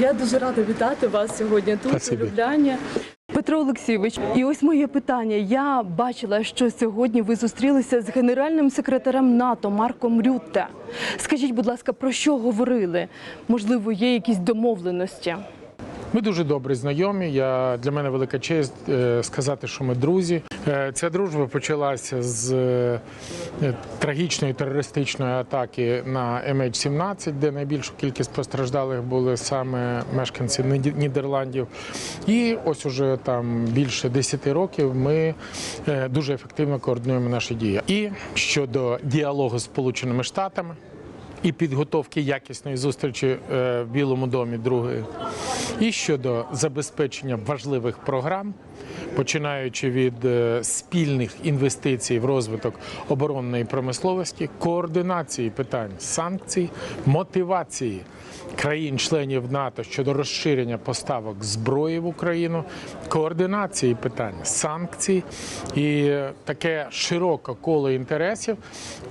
Я дуже рада вітати вас сьогодні тут, у Любляні. Петро Олексійович, і ось моє питання. Я бачила, що сьогодні ви зустрілися з генеральним секретарем НАТО Марком Рютте. Скажіть, будь ласка, про що говорили? Можливо, є якісь домовленості? Ми дуже добре знайомі. Я для мене велика честь е, сказати, що ми друзі. Е, Ця дружба почалася з е, трагічної терористичної атаки на MH17, де найбільшу кількість постраждалих були саме мешканці Нідерландів. І ось уже там більше 10 років ми дуже ефективно координуємо наші дії. І щодо діалогу з Сполученими Штатами. І підготовки якісної зустрічі е, в Білому домі другої, і щодо забезпечення важливих програм, починаючи від е, спільних інвестицій в розвиток оборонної промисловості, координації питань санкцій, мотивації країн-членів НАТО щодо розширення поставок зброї в Україну, координації питань санкцій і таке широке коло інтересів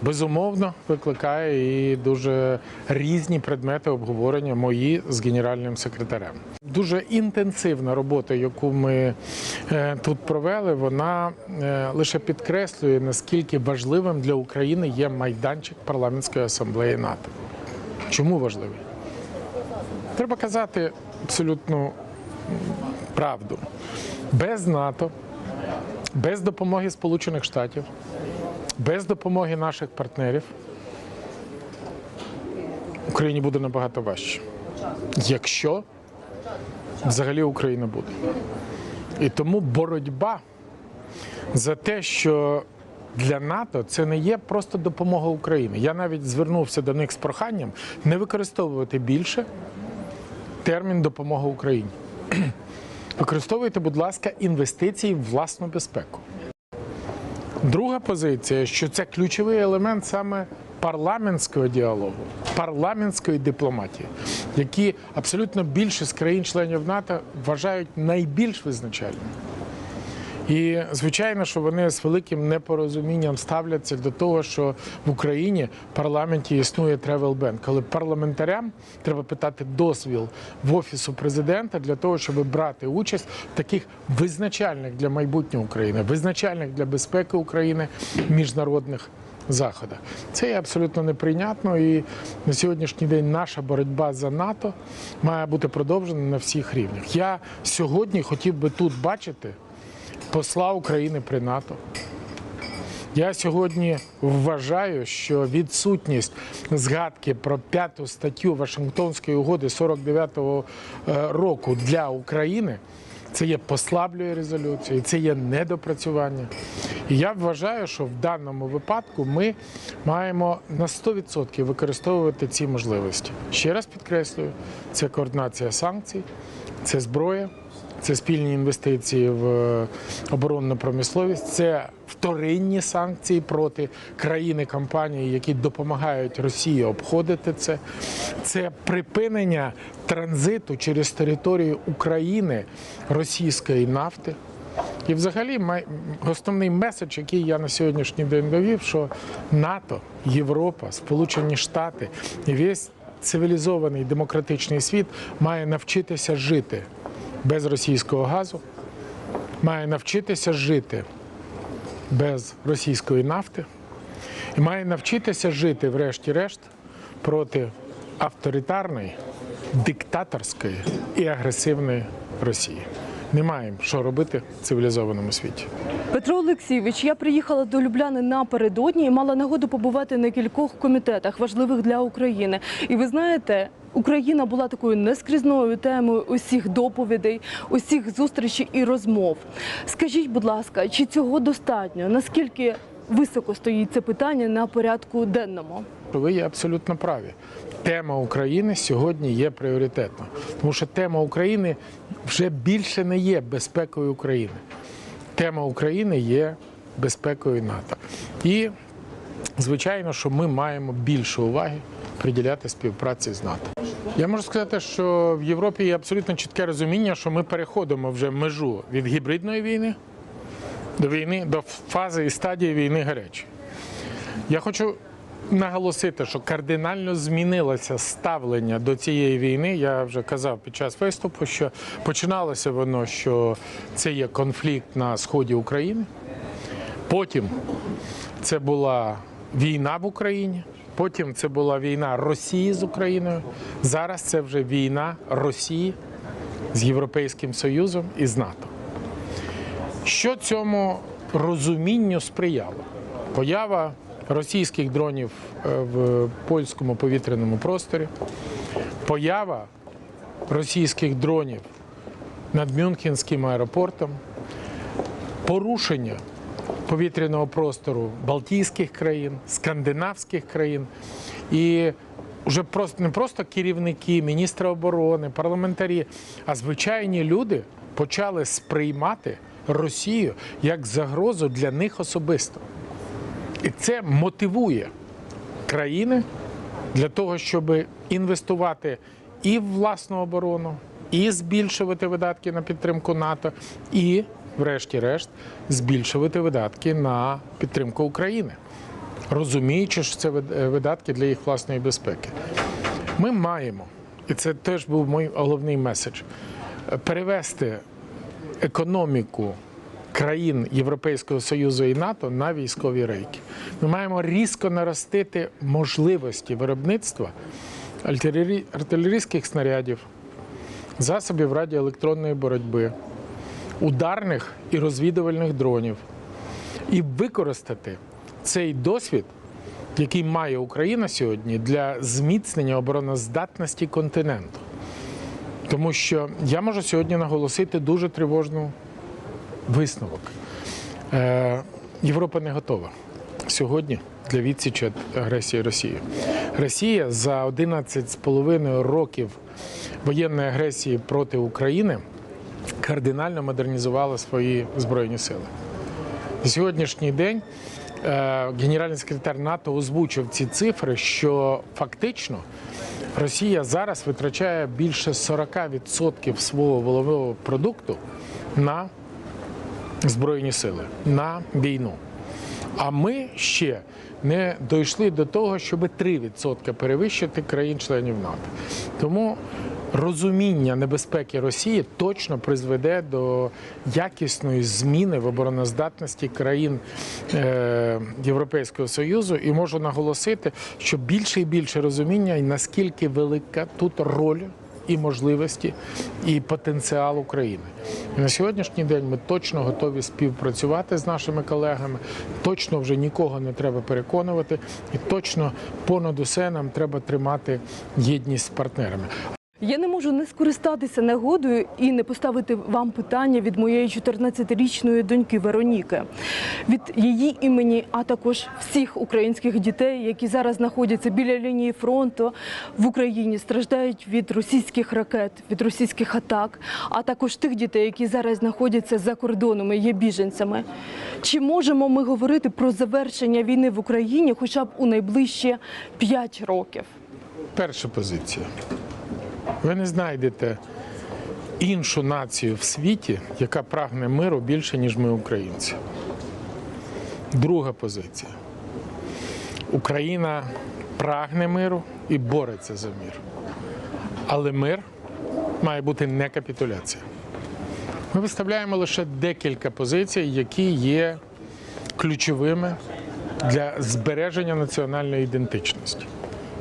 безумовно викликає і дуже різні предмети обговорення мої з генеральним секретарем. Дуже інтенсивна робота, яку ми е, тут провели, вона е, лише підкреслює наскільки важливим для України є майданчик парламентської асамблеї НАТО. Чому важливий? Треба казати абсолютно правду. Без НАТО, без допомоги Сполучених Штатів, без допомоги наших партнерів Україні буде набагато важче. Якщо взагалі Україна буде. І тому боротьба за те, що для НАТО це не є просто допомога Україні. Я навіть звернувся до них з проханням не використовувати більше термін допомога Україні. Використовуйте, будь ласка, інвестиції в власну безпеку. Друга позиція, що це ключовий елемент саме парламентського діалогу, парламентської дипломатії, які абсолютно більшість країн-членів НАТО вважають найбільш визначальними. І звичайно, що вони з великим непорозумінням ставляться до того, що в Україні в парламенті існує ban, коли парламентарям треба питати дозвіл в офісу президента для того, щоб брати участь в таких визначальних для майбутнього України, визначальних для безпеки України міжнародних заходах. Це є абсолютно неприйнятно. І на сьогоднішній день наша боротьба за НАТО має бути продовжена на всіх рівнях. Я сьогодні хотів би тут бачити посла України при НАТО. Я сьогодні вважаю, що відсутність згадки про п'яту статтю Вашингтонської угоди 49-го е, року для України це є послаблює резолюцію, це є недопрацювання. І я вважаю, що в даному випадку ми маємо на 100% використовувати ці можливості. Ще раз підкреслюю, це координація санкцій, це зброя. Це спільні інвестиції в е, оборонну промисловість, це вторинні санкції проти країни компанії, які допомагають Росії обходити це. Це припинення транзиту через територію України російської нафти. І взагалі основний меседж, який я на сьогоднішній день довів, що НАТО, Європа, Сполучені Штати і весь цивілізований демократичний світ має навчитися жити без російського газу, має навчитися жити без російської нафти і має навчитися жити, врешті-решт, проти авторитарної, диктаторської і агресивної Росії. Не маємо що робити в цивілізованому світі. Петро Олексійович, я приїхала до Любляни напередодні і мала нагоду побувати на кількох комітетах важливих для України. І ви знаєте, Україна була такою нескрізною темою усіх доповідей, усіх зустрічей і розмов. Скажіть, будь ласка, чи цього достатньо? Наскільки високо стоїть це питання на порядку денному? Ви є абсолютно праві. Тема України сьогодні є пріоритетна, тому що тема України вже більше не є безпекою України. Тема України є безпекою НАТО. І звичайно, що ми маємо більше уваги приділяти співпраці з НАТО. Я можу сказати, що в Європі є абсолютно чітке розуміння, що ми переходимо вже межу від гібридної війни до війни, до фази і стадії війни гарячої. Я хочу наголосити, що кардинально змінилося ставлення до цієї війни. Я вже казав під час виступу, що починалося воно, що це є конфлікт на сході України. Потім це була війна в Україні. Потім це була війна Росії з Україною. Зараз це вже війна Росії з Європейським Союзом і з НАТО. Що цьому розумінню сприяло? Поява російських дронів е, в польському повітряному просторі, поява російських дронів над Мюнхенським аеропортом, порушення повітряного простору Балтійських країн, скандинавських країн. І вже просто не просто керівники, міністри оборони, парламентарі, а звичайні люди почали сприймати Росію як загрозу для них особисто. І це мотивує країни для того, щоб інвестувати і в власну оборону, і збільшувати видатки на підтримку НАТО, і, врешті-решт, збільшувати видатки на підтримку України, розуміючи, що це е, видатки для їх власної безпеки. Ми маємо, і це теж був мій головний меседж, перевести економіку країн Європейського Союзу і НАТО на військові рейки. Ми маємо різко наростити можливості виробництва артилері- артилерійських снарядів, засобів радіоелектронної боротьби, ударних і розвідувальних дронів, і використати цей досвід, який має Україна сьогодні, для зміцнення обороноздатності континенту. Тому що я можу сьогодні наголосити дуже тривожну висновок. Е, Європа не готова сьогодні для відсічі агресії Росії. Росія за 11,5 років воєнної агресії проти України кардинально модернізувала свої збройні сили. Сьогоднішній день е, генеральний секретар НАТО озвучив ці цифри, що фактично Росія зараз витрачає більше 40% свого волового продукту на збройні сили, на війну. А ми ще не дійшли до того, щоб 3% перевищити країн-членів НАТО. Тому розуміння небезпеки Росії точно призведе до якісної зміни в обороноздатності країн е, Європейського Союзу. І можу наголосити, що більше і більше розуміння, і наскільки велика тут роль і можливості, і потенціал України. На сьогоднішній день ми точно готові співпрацювати з нашими колегами. Точно вже нікого не треба переконувати, і точно понад усе нам треба тримати єдність з партнерами. Я не можу не скористатися нагодою і не поставити вам питання від моєї 14-річної доньки Вероніки. Від її імені, а також всіх українських дітей, які зараз знаходяться біля лінії фронту в Україні, страждають від російських ракет, від російських атак, а також тих дітей, які зараз знаходяться за кордонами, є біженцями. Чи можемо ми говорити про завершення війни в Україні хоча б у найближчі 5 років? Перша позиція. Ви не знайдете іншу націю в світі, яка прагне миру більше, ніж ми, українці. Друга позиція. Україна прагне миру і бореться за мир. Але мир має бути не капітуляція. Ми виставляємо лише декілька позицій, які є ключовими для збереження національної ідентичності.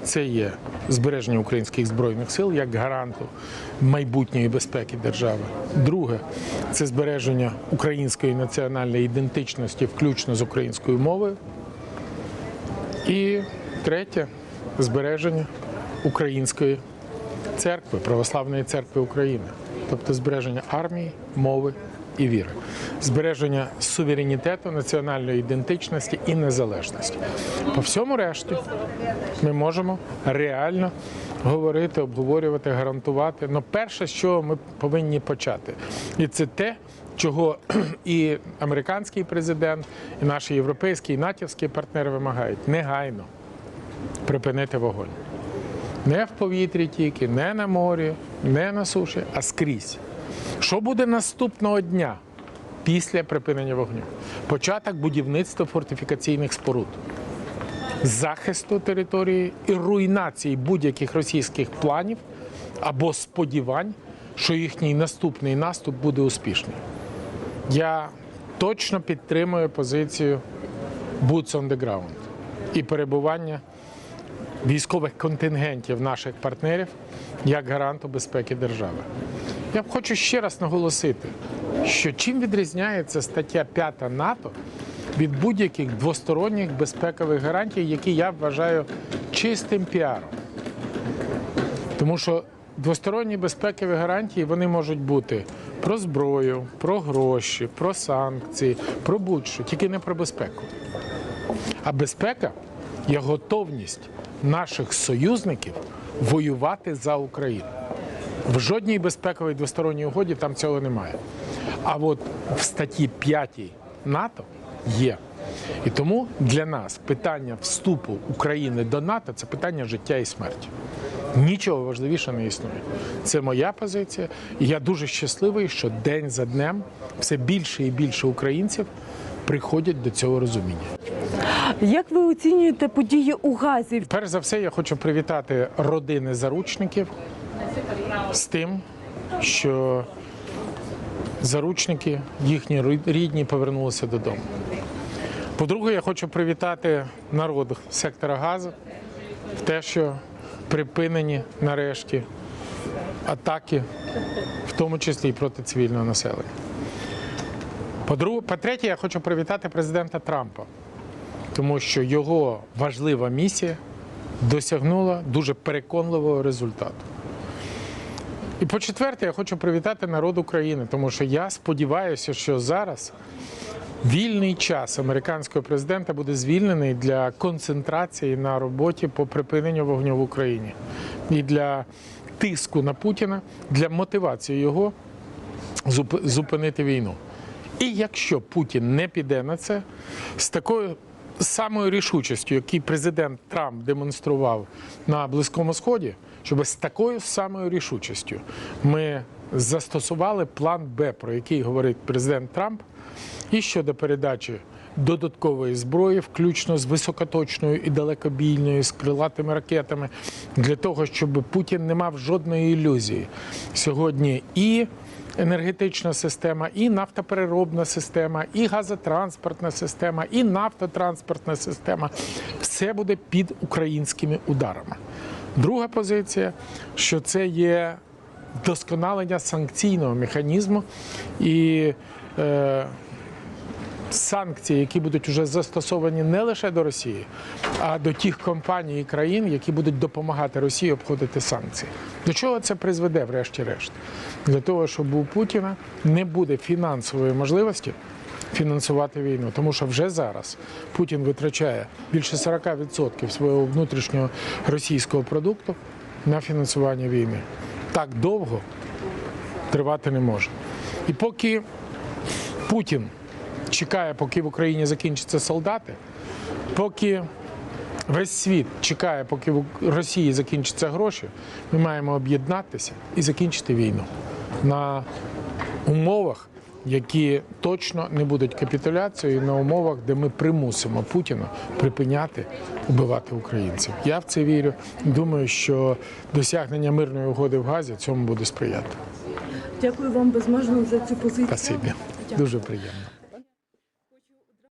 Це є збереження українських збройних сил як гаранту майбутньої безпеки держави. Друге це збереження української національної ідентичності, включно з українською мовою. І третє збереження української церкви, православної церкви України, тобто збереження армії, мови і віри, збереження суверенітету, національної ідентичності і незалежності. По всьому решті ми можемо реально говорити, обговорювати, гарантувати. Ну, перше, чого ми повинні почати, і це те, чого і американський президент, і наші європейські, і натівські партнери вимагають негайно припинити вогонь. Не в повітрі тільки, не на морі, не на суші, а скрізь. Що буде наступного дня після припинення вогню? Початок будівництва фортифікаційних споруд. захисту території і руйнації будь-яких російських планів або сподівань, що їхній наступний наступ буде успішний. Я точно підтримую позицію boots on the ground і перебування військових контингентів наших партнерів як гаранту безпеки держави. Я б хочу ще раз наголосити, що чим відрізняється стаття 5 НАТО від будь-яких двосторонніх безпекових гарантій, які я вважаю чистим піаром. Тому що двосторонні безпекові гарантії вони можуть бути про зброю, про гроші, про санкції, про будь-що, тільки не про безпеку. А безпека є готовність наших союзників воювати за Україну. В жодній безпековій двосторонній угоді там цього немає. А от в статті 5 НАТО є. І тому для нас питання вступу України до НАТО це питання життя і смерті. Нічого важливіше не існує. Це моя позиція. І я дуже щасливий, що день за днем все більше і більше українців приходять до цього розуміння. Як ви оцінюєте події у Газі? Перш за все, я хочу привітати родини заручників з тим, що заручники, їхні рідні повернулися додому. По-друге, я хочу привітати народ сектора Газу в те, що припинені нарешті атаки, в тому числі і проти цивільного населення. По-третє, я хочу привітати президента Трампа тому що його важлива місія досягнула дуже переконливого результату. І по-четверте, я хочу привітати народ України, тому що я сподіваюся, що зараз вільний час американського президента буде звільнений для концентрації на роботі по припиненню вогню в Україні і для тиску на Путіна, для мотивації його зупинити війну. І якщо Путін не піде на це, з такою самою рішучістю, який президент Трамп демонстрував на Близькому Сході, щоб з такою самою рішучістю ми застосували план Б, про який говорить президент Трамп, і щодо передачі додаткової зброї, включно з високоточною і далекобійною, з крилатими ракетами, для того, щоб Путін не мав жодної ілюзії. Сьогодні і енергетична система, і нафтопереробна система, і газотранспортна система, і нафтотранспортна система все буде під українськими ударами. Друга позиція, що це є вдосконалення санкційного механізму і е, санкції, які будуть вже застосовані не лише до Росії, а до тих компаній і країн, які будуть допомагати Росії обходити санкції. До чого це призведе, врешті-решт? Для того, щоб у Путіна не буде фінансової можливості фінансувати війну, тому що вже зараз Путін витрачає більше 40% свого внутрішнього російського продукту на фінансування війни. Так довго тривати не може. І поки Путін чекає, поки в Україні закінчаться солдати, поки весь світ чекає, поки в Росії закінчаться гроші, ми маємо об'єднатися і закінчити війну на умовах, які точно не будуть капітуляцією, на умовах, де ми примусимо Путіна припиняти убивати українців. Я в це вірю. Думаю, що досягнення мирної угоди в Газі цьому буде сприяти. Дякую вам безмежно за цю позицію. Спасибі. Дуже приємно.